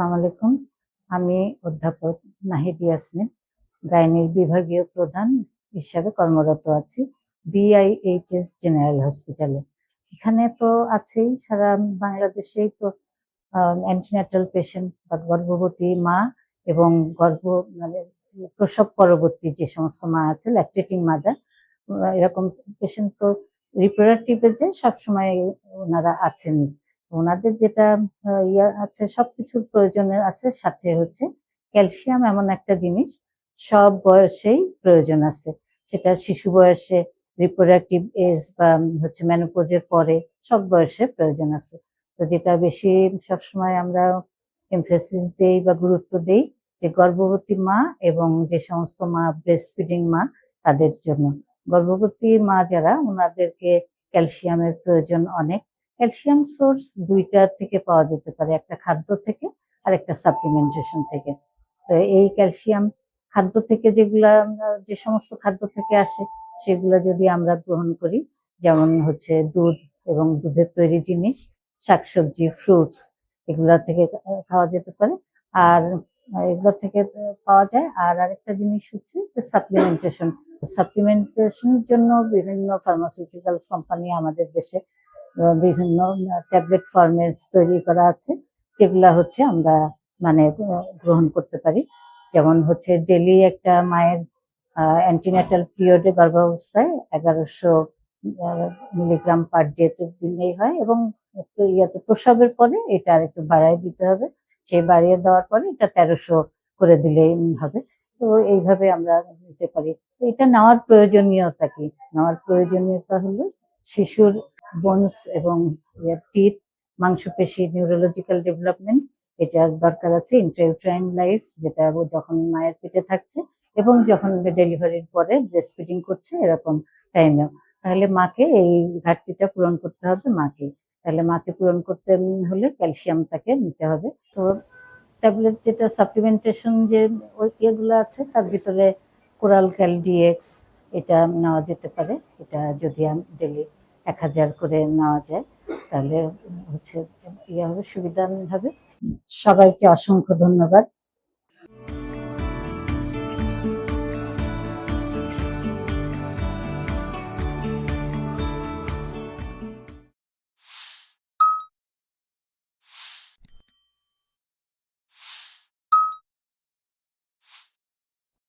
আসসালামু আলাইকুম। আমি অধ্যাপক নাহিদ ইয়াসমিন, গাইনির বিভাগীয় প্রধান হিসাবে কর্মরত আছি বিআইএইচএস জেনারেল হসপিটালে এখানে তো আছেই সারা বাংলাদেশেই তো অ্যান্টিনাটাল পেশেন্ট বা গর্ভবতী মা এবং গর্ভ মানে প্রসব পরবর্তী যে সমস্ত মা আছে ল্যাকটেটিং মাদার এরকম পেশেন্ট তো রিপ্রোডাক্টিভে যে সবসময় ওনারা আছেনই। ওনাদের যেটা ইয়া আছে, সবকিছুর প্রয়োজনে আছে, সাথে হচ্ছে ক্যালসিয়াম এমন একটা জিনিস, সব বয়সেই প্রয়োজন আছে। সেটা শিশু বয়সে রিপ্রোডাক্টিভ এজ বা হচ্ছে মেনোপোজের পরে, সব বয়সে প্রয়োজন আছে। তো যেটা বেশি সবসময় আমরা এমফেসিস দেই বা গুরুত্ব দেই, যে গর্ভবতী মা এবং যে সমস্ত মা ব্রেস্ট ফিডিং মা, তাদের জন্য। গর্ভবতী মা যারা, ওনাদেরকে ক্যালসিয়ামের প্রয়োজন অনেক। ক্যালসিয়াম সোর্স দুইটা থেকে পাওয়া যেতে পারে, একটা খাদ্য থেকে আর একটা সাপ্লিমেন্টেশন থেকে। তো এই ক্যালসিয়াম খাদ্য থেকে যেগুলা, যে সমস্ত খাদ্য থেকে আসে, সেগুলো যদি আমরা গ্রহণ করি, যেমন হচ্ছে দুধ এবং দুধের তৈরি জিনিস, শাকসবজি, ফ্রুটস, এগুলা থেকে খাওয়া যেতে পারে। আর এগুলো থেকে পাওয়া যায়। আর আরেকটা জিনিস হচ্ছে যে সাপ্লিমেন্টেশন। সাপ্লিমেন্টেশনের জন্য বিভিন্ন ফার্মাসিউটিক্যাল কোম্পানি আমাদের দেশে বিভিন্ন ট্যাবলেট ফর্মে তৈরি করা আছে, যেগুলা হচ্ছে আমরা মানে গ্রহণ করতে পারি। যেমন হচ্ছে ডেলি একটা মায়ের অ্যান্টিনেটাল পিরিয়ডে গর্ভাবস্থায় এগারোশো মিলিগ্রাম পার ডেতে দিলেই হয় এবং একটু ইয়াতে প্রসবের পরে এটা আর একটু বাড়ায় দিতে হবে। সেই বাড়িয়ে দেওয়ার পরে এটা তেরোশো করে দিলেই হবে। তো এইভাবে আমরা নিতে পারি। এটা নেওয়ার প্রয়োজনীয়তা কি? নেওয়ার প্রয়োজনীয়তা হলো শিশুর বোনস এবং টিথ মাংসপেশি নিউরোলজিক্যাল ডেভেলপমেন্ট এটা দরকার আছে ইন্ট্রাইউট্রাইন লাইফ যেটা যখন মায়ের পেটে থাকছে এবং যখন ডেলিভারির পরে ব্রেস্ট ফিডিং করছে এরকম টাইমেও তাহলে মাকে এই ঘাটতিটা পূরণ করতে হবে মাকে। তাহলে মাকে পূরণ করতে হলে ক্যালসিয়াম তাকে নিতে হবে। তো ট্যাবলেট যেটা সাপ্লিমেন্টেশন যে ওই ইয়েগুলো আছে, তার ভিতরে কোরাল ক্যাল ডিএক্স এটা নেওয়া যেতে পারে। এটা যদি আমি ডেলি এক হাজার করে নেওয়া যায় তাহলে হচ্ছে ইয়ে হবে সুবিধা হবে। সবাইকে অসংখ্য ধন্যবাদ।